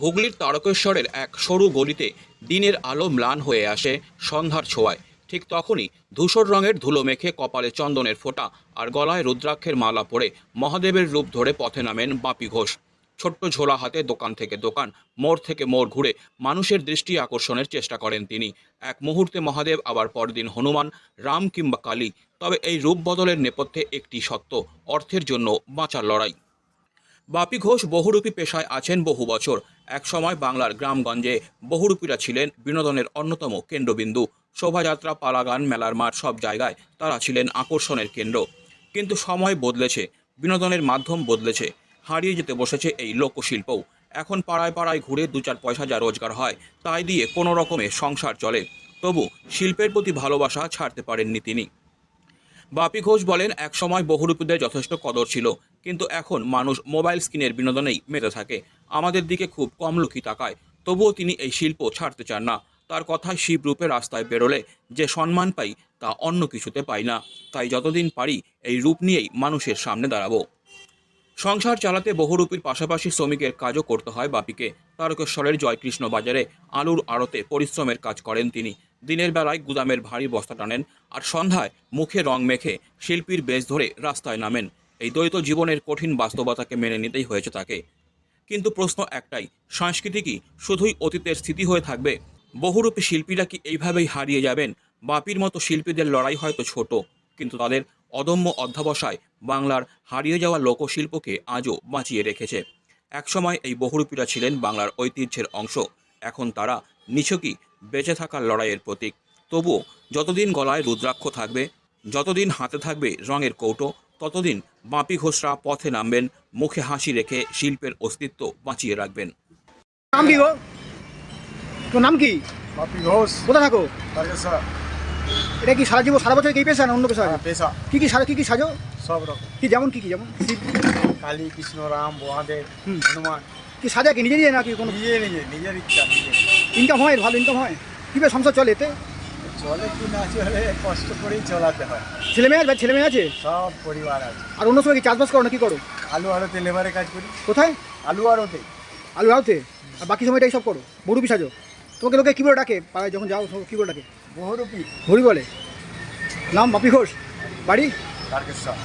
হুগলির তারকেশ্বরের এক সরু গলিতে দিনের আলো ম্লান হয়ে আসে সন্ধ্যার ছোঁয়ায়। ঠিক তখনই ধূসর রঙের ধুলো মেখে কপালে চন্দনের ফোঁটা আর গলায় রুদ্রাক্ষের মালা পরে মহাদেবের রূপ ধরে পথে নামেন বাপি ঘোষ। ছোট্ট ঝোলা হাতে দোকান থেকে দোকান, মোড় থেকে মোড় ঘুরে মানুষের দৃষ্টি আকর্ষণের চেষ্টা করেন তিনি। এক মুহূর্তে মহাদেব আবার পরদিন হনুমান, রাম কিংবা কালী, তবে এই রূপ বদলের নেপথ্যে একটি সত্য, অর্থের জন্য বাঁচার লড়াই। বাপি ঘোষ বহুরূপী পেশায় আছেন বহু বছর। একসময় বাংলার গ্রামগঞ্জে বহুরূপীরা ছিলেন বিনোদনের অন্যতম কেন্দ্রবিন্দু। শোভাযাত্রা, পালাগান, মেলার মাঠ সব জায়গায় তারা ছিলেন আকর্ষণের কেন্দ্র। কিন্তু সময় বদলেছে, বিনোদনের মাধ্যম বদলেছে। হারিয়ে যেতে বসেছে এই লোকশিল্পও। এখন পাড়ায় পাড়ায় ঘুরে দু চার পয়সা যা রোজগার হয়, তাই দিয়ে কোনো রকমে সংসার চলে। তবু শিল্পের প্রতি ভালোবাসা ছাড়তে পারেননি তিনি। বাপি ঘোষ বলেন, একসময় বহুরূপীদের যথেষ্ট কদর ছিল। কিন্তু এখন মানুষ মোবাইল স্ক্রিনের বিনোদনেই মেতে থাকে। আমাদের দিকে খুব কম লোকই তাকায়, তবুও তিনি এই শিল্প ছাড়তে চান না। তার কথায় শিবরূপে রাস্তায় বেরোলে যে সম্মান পাই, তা অন্য কিছুতে পাই না। তাই যতদিন পারি এই রূপ নিয়েই মানুষের সামনে দাঁড়াবো। সংসার চালাতে বহুরূপীর পাশাপাশি শ্রমিকের কাজও করতে হয় বাপিকে। তারকেশ্বরের জয়কৃষ্ণ বাজারে আলুর আড়তে পরিশ্রমের কাজ করেন তিনি। দিনের বেলায় গুদামের ভারী বস্তা টানেন আর সন্ধ্যায় মুখে রং মেখে শিল্পীর বেশ ধরে রাস্তায় নামেন। এই দ্বৈত জীবনের কঠিন বাস্তবতাকে মেনে নিতেই হয়েছে তাকে। কিন্তু প্রশ্ন একটাই সংস্কৃতি কি শুধুই অতীতের স্থিতি হয়ে থাকবে? বহুরূপী শিল্পীরা কি এইভাবেই হারিয়ে যাবেন? বাপির মতো শিল্পীদের লড়াই হয়তো ছোট, কিন্তু তাদের অদম্য অধ্যাবসায় বাংলার হারিয়ে যাওয়া লোকশিল্পকে আজও বাঁচিয়ে রেখেছে। একসময় এই বহুরূপীরা ছিলেন বাংলার ঐতিহ্যের অংশ, এখন তারা নিছকই বেঁচে থাকার লড়াইয়ের প্রতীক। তবুও যতদিন গলায় রুদ্রাক্ষ থাকবে, যতদিন হাতে থাকবে রঙের কৌটো ততদিন বাপি ঘোষরা পথে নামবেন মুখে হাসি রেখে শিল্পের অস্তিত্ব বাঁচিয়ে রাখবেন। নাম কি গো? তোর নাম কি? বাপি ঘোষ। কোথায় থাকো? এটা কি সারা জীবন সারা বছর কি পেশা না অন্য পেশা হ্যাঁ, পেশা কি কি সারা কি কি সাজো? সব রকম। কি যেমন কি কি যেমন? কালী কৃষ্ণ রাম মহাদেব হুম। হনুমান। কি সাজা কি নিজে নিজে নাকি কোনো? নিজে নিজে নিজের ইচ্ছা ইনকাম হয় ভালো ইনকাম হয়? কীভাবে সংসার চলে এতে? চলে কি না চলে কষ্ট করেই চলাতে হয়। ছেলে মেয়ে আছে? ছেলে মেয়ে আছে? সব পরিবার আছে। আর অন্য সময় কি চাষবাস করো না কি করো? আলু আড়তে লেবারে কাজ করি। কোথায়? আলু আড়তে। আলু আড়তে? আর বাকি সময়টা সব করো? বড়ুপি সাজো? তোমাকে লোকে কী বলে ডাকে? পাড়ায় যখন যাও কী বলে ডাকে? বহুরূপী। ভরি বলে। নাম বাপি ঘোষ। বাড়ি? তারকেশ্বর।